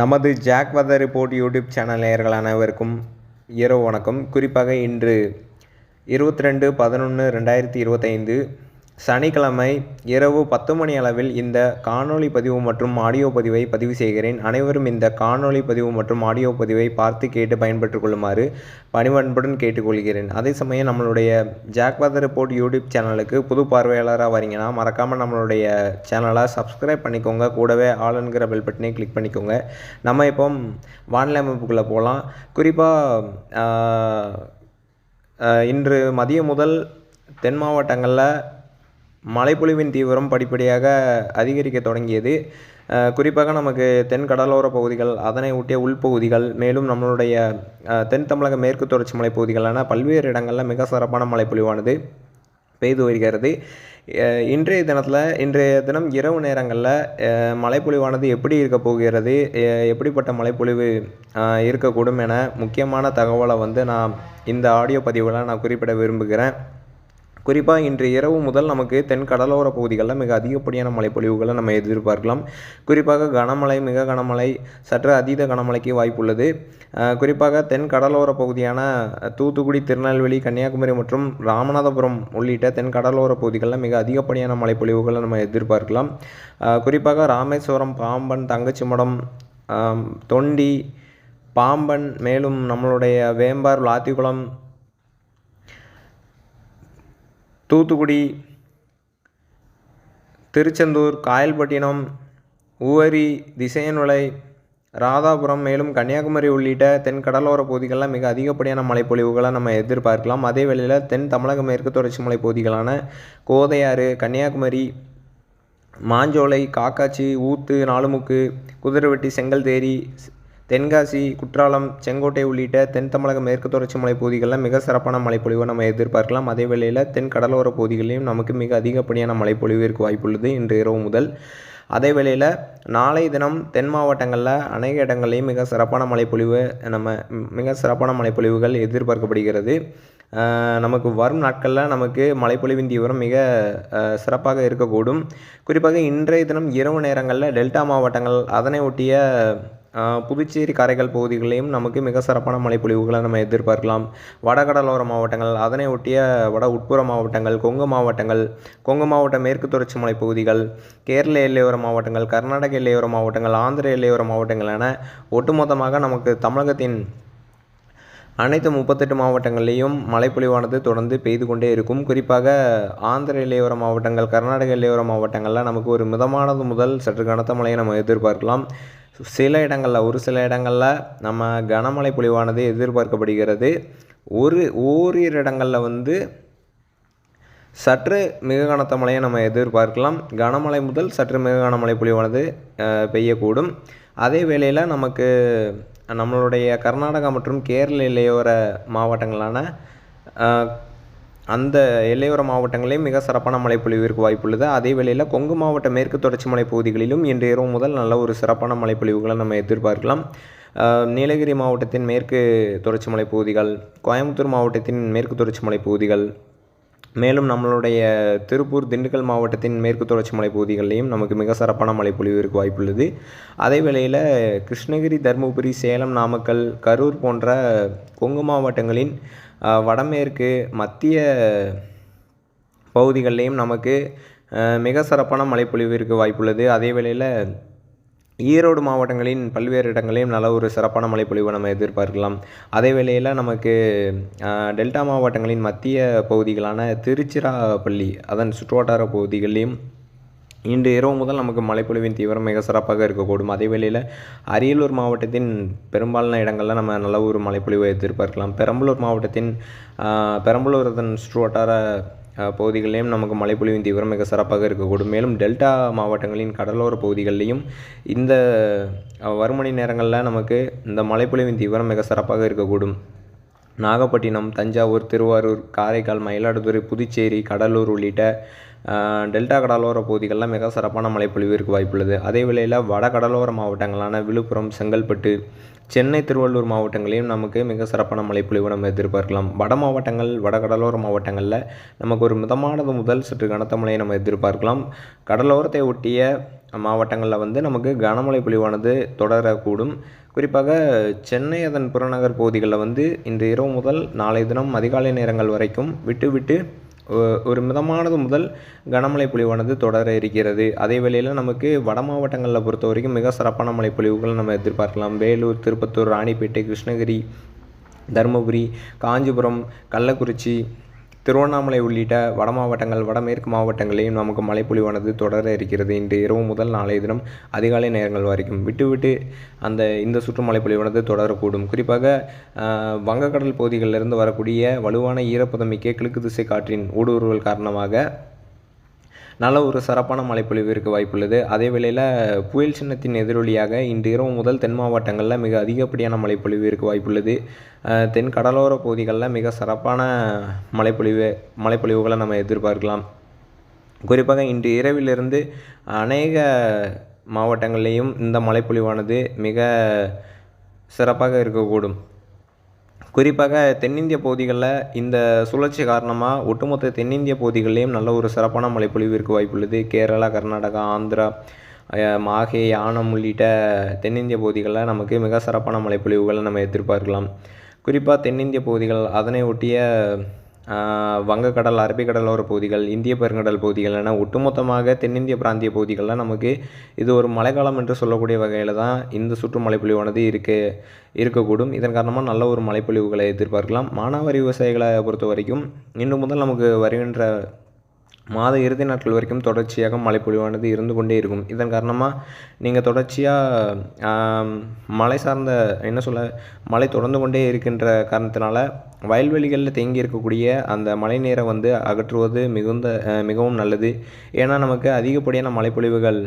நமது ஜாக் வத report YouTube channel நேயர்கள் அனைவருக்கும் இரவு வணக்கம். குறிப்பாக இன்று இருபத்தி ரெண்டு பதினொன்று ரெண்டாயிரத்தி இருபத்தைந்து சனிக்கிழமை இரவு பத்து மணி அளவில் இந்த காணொளி பதிவு மற்றும் ஆடியோ பதிவை பதிவு செய்கிறேன். அனைவரும் இந்த காணொளி பதிவு மற்றும் ஆடியோ பதிவை பார்த்து கேட்டு பயன்பெற்றுக் கொள்ளுமாறு பணிவன்புடன் கேட்டுக்கொள்கிறேன். அதே சமயம் நம்மளுடைய ஜாக் ரிப்போர்ட் யூடியூப் சேனலுக்கு புது பார்வையாளராக வரீங்கன்னா மறக்காமல் நம்மளுடைய சேனலை சப்ஸ்கிரைப் பண்ணிக்கோங்க. கூடவே ஆளுங்கிற பெல் பட்டனை கிளிக் பண்ணிக்கோங்க. நம்ம இப்போ வானிலை அமைப்புக்குள்ளே போகலாம் குறிப்பாக இன்று மதியம் முதல் தென் மாவட்டங்களில் மழைப்பொழிவின் தீவிரம் படிப்படியாக அதிகரிக்க தொடங்கியது. குறிப்பாக நமக்கு தென் கடலோர பகுதிகள் அதனை ஒட்டிய உள்பகுதிகள் மேலும் நம்மளுடைய தென் தமிழக மேற்கு தொடர்ச்சி மலைப்பகுதிகளான பல்வேறு இடங்களில் மிக சிறப்பான மழைப்பொழிவானது பெய்து வருகிறது. இன்றைய தினத்தில் இன்றைய தினம் இரவு நேரங்களில் மழைப்பொழிவானது எப்படி இருக்க போகிறது எப்படிப்பட்ட மழைப்பொழிவு இருக்கக்கூடும் என முக்கியமான தகவலை வந்து நான் இந்த ஆடியோ பதிவில் நான் குறிப்பிட விரும்புகிறேன். குறிப்பாக இன்று இரவு முதல் நமக்கு தென் கடலோர பகுதிகளில் மிக அதிகப்படியான மழைப்பொழிவுகளை நம்ம எதிர்பார்க்கலாம். குறிப்பாக கனமழை மிக கனமழை சற்று அதீத கனமழைக்கு வாய்ப்புள்ளது. குறிப்பாக தென் கடலோர பகுதியான தூத்துக்குடி திருநெல்வேலி கன்னியாகுமரி மற்றும் ராமநாதபுரம் உள்ளிட்ட தென் கடலோர பகுதிகளில் மிக அதிகப்படியான மழைப்பொழிவுகளை நம்ம எதிர்பார்க்கலாம். குறிப்பாக ராமேஸ்வரம் பாம்பன் தங்கச்சிமடம் தொண்டி பாம்பன் மேலும் நம்மளுடைய வேம்பார் விளாத்திக்குளம் தூத்துக்குடி திருச்செந்தூர் காயல்பட்டினம் உவரி திசையன்விளை ராதாபுரம் மேலும் கன்னியாகுமரி உள்ளிட்ட தென் கடலோர பகுதிகளில் மிக அதிகப்படியான மழைப்பொழிவுகளை நம்ம எதிர்பார்க்கலாம். அதே வேளையில் தென் தமிழக மேற்கு தொடர்ச்சி மலைப்பகுதிகளான கோதையாறு கன்னியாகுமரி மாஞ்சோலை காக்காச்சி ஊத்து நாலுமுக்கு குதிரைவெட்டி செங்கல்தேரி தென்காசி குற்றாலம் செங்கோட்டை உள்ளிட்ட தென் தமிழக மேற்கு தொடர்ச்சி மலைப்பகுதிகளில் மிக சிறப்பான மழைப்பொழிவை நம்ம எதிர்பார்க்கலாம். அதே வேளையில் தென் கடலோர பகுதிகளிலும் நமக்கு மிக அதிகப்படியான மழைப்பொழிவு இருக்க வாய்ப்புள்ளது இன்று இரவு முதல். அதே வேளையில் நாளை தினம் தென் மாவட்டங்களில் அநேக இடங்களையும் மிக சிறப்பான மழைப்பொழிவு நம்ம மிக சிறப்பான மழைப்பொழிவுகள் எதிர்பார்க்கப்படுகிறது. நமக்கு வரும் நாட்களில் நமக்கு மழைப்பொழிவின் தீவிரம் மிக சிறப்பாக இருக்கக்கூடும். குறிப்பாக இன்றைய தினம் இரவு நேரங்களில் டெல்டா மாவட்டங்கள் அதனை ஒட்டிய புதுச்சேரி காரைக்கால் பகுதிகளிலும் நமக்கு மிக சிறப்பான மழைப்பொழிவுகளை நம்ம எதிர்பார்க்கலாம். வடகடலோர மாவட்டங்கள் அதனை ஒட்டிய வட உட்புற மாவட்டங்கள் கொங்கு மாவட்டங்கள் கொங்கு மாவட்ட மேற்கு தொடர்ச்சி மலைப்பகுதிகள் கேரள எல்லையோர மாவட்டங்கள் கர்நாடக எல்லையோர மாவட்டங்கள் ஆந்திர எல்லையோர மாவட்டங்கள் என ஒட்டுமொத்தமாக நமக்கு தமிழகத்தின் அனைத்து முப்பத்தெட்டு மாவட்டங்களிலேயும் மழைப்பொழிவானது தொடர்ந்து பெய்து கொண்டே இருக்கும். குறிப்பாக ஆந்திர எல்லையோர மாவட்டங்கள் கர்நாடக எல்லையோர மாவட்டங்களில் நமக்கு ஒரு மிதமானது முதல் சற்று கனத்த மழையை நம்ம எதிர்பார்க்கலாம். சில இடங்களில் ஒரு சில இடங்களில் நம்ம கனமழை பொழிவானது எதிர்பார்க்கப்படுகிறது. ஒரு ஓரிரு இடங்களில் வந்து சற்று மிக கனத்த மழையை நம்ம எதிர்பார்க்கலாம். கனமழை முதல் சற்று மிக கனமழை பொழிவானது பெய்யக்கூடும். அதே வேளையில் நமக்கு நம்மளுடைய கர்நாடகா மற்றும் கேரள இளையோர மாவட்டங்களான அந்த எல்லையோர மாவட்டங்களிலும் மிக சிறப்பான மழைப்பொழிவிற்கு வாய்ப்புள்ளது. அதே வேளையில் கொங்கு மாவட்ட மேற்கு தொடர்ச்சி மலை பகுதிகளிலும் இன்று இரவு முதல் நல்ல ஒரு சிறப்பான மழைப்பொழிவுகளை நம்ம எதிர்பார்க்கலாம். நீலகிரி மாவட்டத்தின் மேற்கு தொடர்ச்சி மலை பகுதிகள் கோயம்புத்தூர் மாவட்டத்தின் மேற்கு தொடர்ச்சி மலை பகுதிகள் மேலும் நம்மளுடைய திருப்பூர் திண்டுக்கல் மாவட்டத்தின் மேற்கு தொடர்ச்சி மலை பகுதிகளிலையும் நமக்கு மிக சிறப்பான மழைப்பொழிவு இருக்க வாய்ப்புள்ளது. அதே வேளையில் கிருஷ்ணகிரி தருமபுரி சேலம் நாமக்கல் கரூர் போன்ற கொங்கு மாவட்டங்களின் வடமேற்கு மத்திய பகுதிகளிலையும் நமக்கு மிக சிறப்பான மழைப்பொழிவு இருக்க வாய்ப்புள்ளது. அதே வேளையில் ஈரோடு மாவட்டங்களின் பல்வேறு இடங்களிலும் நல்ல ஒரு சிறப்பான மழைப்பொழிவை நம்ம எதிர்பார்க்கலாம். அதே வேளையில் நமக்கு டெல்டா மாவட்டங்களின் மத்திய பகுதிகளான திருச்சிராப்பள்ளி அதன் சுற்றுவட்டார பகுதிகளிலும் இன்று இரவு முதல் நமக்கு மழைப்பொழிவின் தீவிரம் மிக சிறப்பாக இருக்கக்கூடும். அதே வேளையில் அரியலூர் மாவட்டத்தின் பெரும்பாலான இடங்களில் நம்ம நல்ல ஒரு மழைப்பொழிவை எதிர்பார்க்கலாம். பெரம்பலூர் மாவட்டத்தின் பெரம்பலூர் அதன் சுற்றுவட்டார பகுதிகளிலும் நமக்கு மழைப்பொழிவின் தீவிரம் மிக சிறப்பாக இருக்கக்கூடும். மேலும் டெல்டா மாவட்டங்களின் கடலோர பகுதிகளிலையும் இந்த வறுமணி நேரங்களில் நமக்கு இந்த மழைப்பொழிவின் தீவிரம் மிக சிறப்பாக இருக்கக்கூடும். நாகப்பட்டினம் தஞ்சாவூர் திருவாரூர் காரைக்கால் மயிலாடுதுறை புதுச்சேரி கடலூர் உள்ளிட்ட டெல்டா கடலோர பகுதிகளில் மிக சிறப்பான மழைப்பொழிவு இருக்க வாய்ப்புள்ளது அதே வேளையில் வட கடலோர மாவட்டங்களான விழுப்புரம் செங்கல்பட்டு சென்னை திருவள்ளூர் மாவட்டங்களையும் நமக்கு மிக சிறப்பான மழைப்பொழிவு நம்ம எதிர்பார்க்கலாம். வட மாவட்டங்கள் வட கடலோர மாவட்டங்களில் நமக்கு ஒரு மிதமானது முதல் சற்று கனத்த மழையை நம்ம எதிர்பார்க்கலாம். கடலோரத்தை ஒட்டிய மாவட்டங்களில் வந்து நமக்கு கனமழை பொழிவானது தொடரக்கூடும். குறிப்பாக சென்னை அதன் புறநகர் பகுதிகளில் வந்து இன்று இரவு முதல் நாளை தினம் அதிகாலை நேரங்கள் வரைக்கும் விட்டு விட்டு ஒரு மிதமானது முதல் கனமழை பொழிவானது தொடர இருக்கிறது. அதே வேளையில் நமக்கு வட மாவட்டங்களில் பொறுத்த வரைக்கும் மிக சிறப்பான மழை பொழிவுகள் நம்ம எதிர்பார்க்கலாம். வேலூர் திருப்பத்தூர் ராணிப்பேட்டை கிருஷ்ணகிரி தருமபுரி காஞ்சிபுரம் கள்ளக்குறிச்சி திருவண்ணாமலை உள்ளிட்ட வட மாவட்டங்கள் வடமேற்கு மாவட்டங்களிலும் நமக்கு மழைப்பொழிவானது தொடர இருக்கிறது. இன்று இரவு முதல் நாளைய தினம் அதிகாலை நேரங்கள் வரைக்கும் விட்டுவிட்டு அந்த இந்த சுற்று மழைப்பொழிவானது தொடரக்கூடும். குறிப்பாக வங்கக்கடல் பகுதிகளிலிருந்து வரக்கூடிய வலுவான ஈரப்பதமிக்க கிழக்கு திசை காற்றின் ஊடுருவல் காரணமாக நல்ல ஒரு சிறப்பான மழைப்பொழிவு இருக்க வாய்ப்புள்ளது. அதே வேளையில் புயல் சின்னத்தின் எதிரொலியாக இன்று இரவு முதல் தென் மாவட்டங்களில் மிக அதிகப்படியான மழைப்பொழிவு இருக்க வாய்ப்புள்ளது. தென் கடலோர பகுதிகளில் மிக சிறப்பான மழைப்பொழிவு மழைப்பொழிவுகளை நம்ம எதிர்பார்க்கலாம். குறிப்பாக இன்று இரவிலிருந்து அநேக மாவட்டங்கள்லேயும் இந்த மழைப்பொழிவானது மிக சிறப்பாக இருக்கக்கூடும். குறிப்பாக தென்னிந்திய பகுதிகளில் இந்த சுழற்சி காரணமாக ஒட்டுமொத்த தென்னிந்திய பகுதிகளிலையும் நல்ல ஒரு சிறப்பான மழைப்பொழிவிற்கு வாய்ப்புள்ளது. கேரளா கர்நாடகா ஆந்திரா மாகே யானம் உள்ளிட்ட தென்னிந்திய பகுதிகளில் நமக்கு மிக சிறப்பான மழைப்பொழிவுகளை நம்ம எதிர்பார்க்கலாம். குறிப்பாக தென்னிந்திய பகுதிகள் அதனை ஒட்டிய வங்கக்கடல் அரபிக்கடலோர பகுதிகள் இந்திய பெருங்கடல் பகுதிகள். என ஒட்டுமொத்தமாக தென்னிந்திய பிராந்திய பகுதிகளில் நமக்கு இது ஒரு மழைக்காலம் என்று சொல்லக்கூடிய வகையில் தான் இந்த சுற்று மழைப்பொழிவானது இருக்க இருக்கக்கூடும். இதன் காரணமாக நல்ல ஒரு மழைப்பொழிவுகளை எதிர்பார்க்கலாம். மானாவாரி விவசாயிகளை பொறுத்த வரைக்கும் இன்று முதல் நமக்கு வருகின்ற மாத இறுதி நாட்கள் வரைக்கும் தொடர்ச்சியாக மழைப்பொழிவானது இருந்து கொண்டே இருக்கும். இதன் காரணமாக நீங்கள் தொடர்ச்சியாக மழை சார்ந்த என்ன சொல்ல மழை தொடர்ந்து கொண்டே இருக்கின்ற காரணத்தினால வயல்வெளிகளில் தேங்கி இருக்கக்கூடிய அந்த மழை நீரை வந்து அகற்றுவது மிகுந்த மிகவும் நல்லது. ஏன்னா நமக்கு அதிகப்படியான மழைப்பொழிவுகள்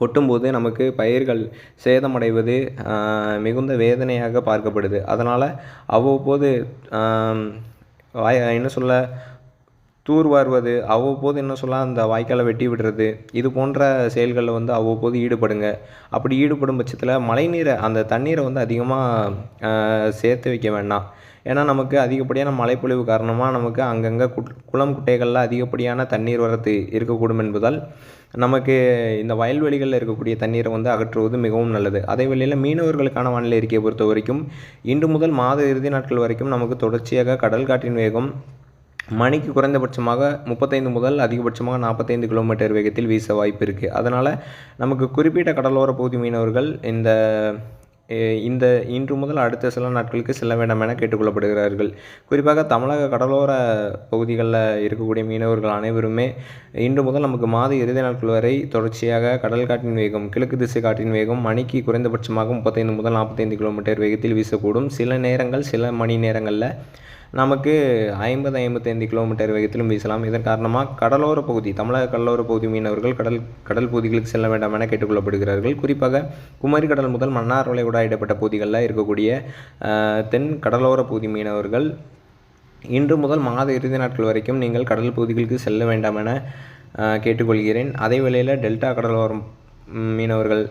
கொட்டும்போது நமக்கு பயிர்கள் சேதமடைவது மிகுந்த வேதனையாக பார்க்கப்படுது. அதனால் அவ்வப்போது என்ன சொல்ல தூர்வாருவது அவ்வப்போது என்ன சொல்லலாம் அந்த வாய்க்காலை வெட்டி விடுறது இது போன்ற செயல்களில் வந்து அவ்வப்போது ஈடுபடுங்க. அப்படி ஈடுபடும் பட்சத்தில் மழைநீரை அந்த தண்ணீரை வந்து அதிகமாக சேர்த்து வைக்க வேண்டாம். ஏன்னா நமக்கு அதிகப்படியான மழைப்பொழிவு காரணமாக நமக்கு அங்கங்கே குளம் குட்டைகளில் அதிகப்படியான தண்ணீர் வரத்து இருக்கக்கூடும் என்பதால் நமக்கு இந்த வயல்வெளிகளில் இருக்கக்கூடிய தண்ணீரை வந்து அகற்றுவது மிகவும் நல்லது. அதே வேளையில் மீனவர்களுக்கான வானிலை அறிக்கையை பொறுத்த வரைக்கும் இன்று முதல் மாத இறுதி நாட்கள் வரைக்கும் நமக்கு தொடர்ச்சியாக கடல் காற்றின் வேகம் மணிக்கு குறைந்தபட்சமாக முப்பத்தைந்து முதல் அதிகபட்சமாக நாற்பத்தைந்து கிலோமீட்டர் வேகத்தில் வீச வாய்ப்பு இருக்குது அதனால் நமக்கு குறிப்பிட்ட கடலோர பகுதி மீனவர்கள் இந்த இந்த இன்று முதல் அடுத்த சில நாட்களுக்கு செல்ல வேண்டாம் என கேட்டுக்கொள்ளப்படுகிறார்கள். குறிப்பாக தமிழக கடலோர பகுதிகளில் இருக்கக்கூடிய மீனவர்கள் அனைவருமே இன்று முதல் நமக்கு மாத இறுதி நாட்கள் வரை தொடர்ச்சியாக கடல் காட்டின் வேகம் கிழக்கு திசை காட்டின் வேகம் மணிக்கு குறைந்தபட்சமாக முப்பத்தைந்து முதல் நாற்பத்தைந்து கிலோமீட்டர் வேகத்தில் வீசக்கூடும். சில நேரங்கள் சில மணி நேரங்களில் நமக்கு ஐம்பது ஐம்பத்தைந்து கிலோமீட்டர் வேகத்திலும் வீசலாம். இதன் காரணமாக கடலோர பகுதி தமிழக கடலோர பகுதி மீனவர்கள் கடல் கடல் பகுதிகளுக்கு செல்ல வேண்டாம் என கேட்டுக்கொள்ளப்படுகிறார்கள். குறிப்பாக குமரி கடல் முதல் மன்னார் வளைகுடா இடப்பட்ட பகுதிகளில் இருக்கக்கூடிய தென் கடலோர பகுதி மீனவர்கள் இன்று முதல் மாத இறுதி நாட்கள் வரைக்கும் நீங்கள் கடல் பகுதிகளுக்கு செல்ல வேண்டாம் என கேட்டுக்கொள்கிறேன். அதே வேளையில் டெல்டா கடலோரம் மீனவர்கள்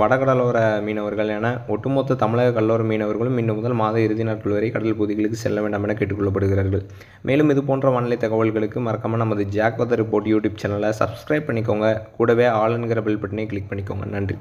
வடகடலோர மீனவர்கள் என ஒட்டுமொத்த தமிழக கடலோர மீனவர்களும் இன்று முதல் மாத இறுதி நாட்கள் வரை கடல் பகுதிகளுக்கு செல்ல வேண்டாம் என கேட்டுக்கொள்ளப்படுகிறார்கள். மேலும் இது போன்ற வானிலை தகவல்களுக்கு மறக்காமல் நமது ஜாக் வதர் ரிப்போர்ட் யூடியூப் சேனலை சப்ஸ்கிரைப் பண்ணிக்கோங்க. கூடவே ஆளுங்கிற பெல் பட்டனை கிளிக் பண்ணிக்கோங்க. நன்றி.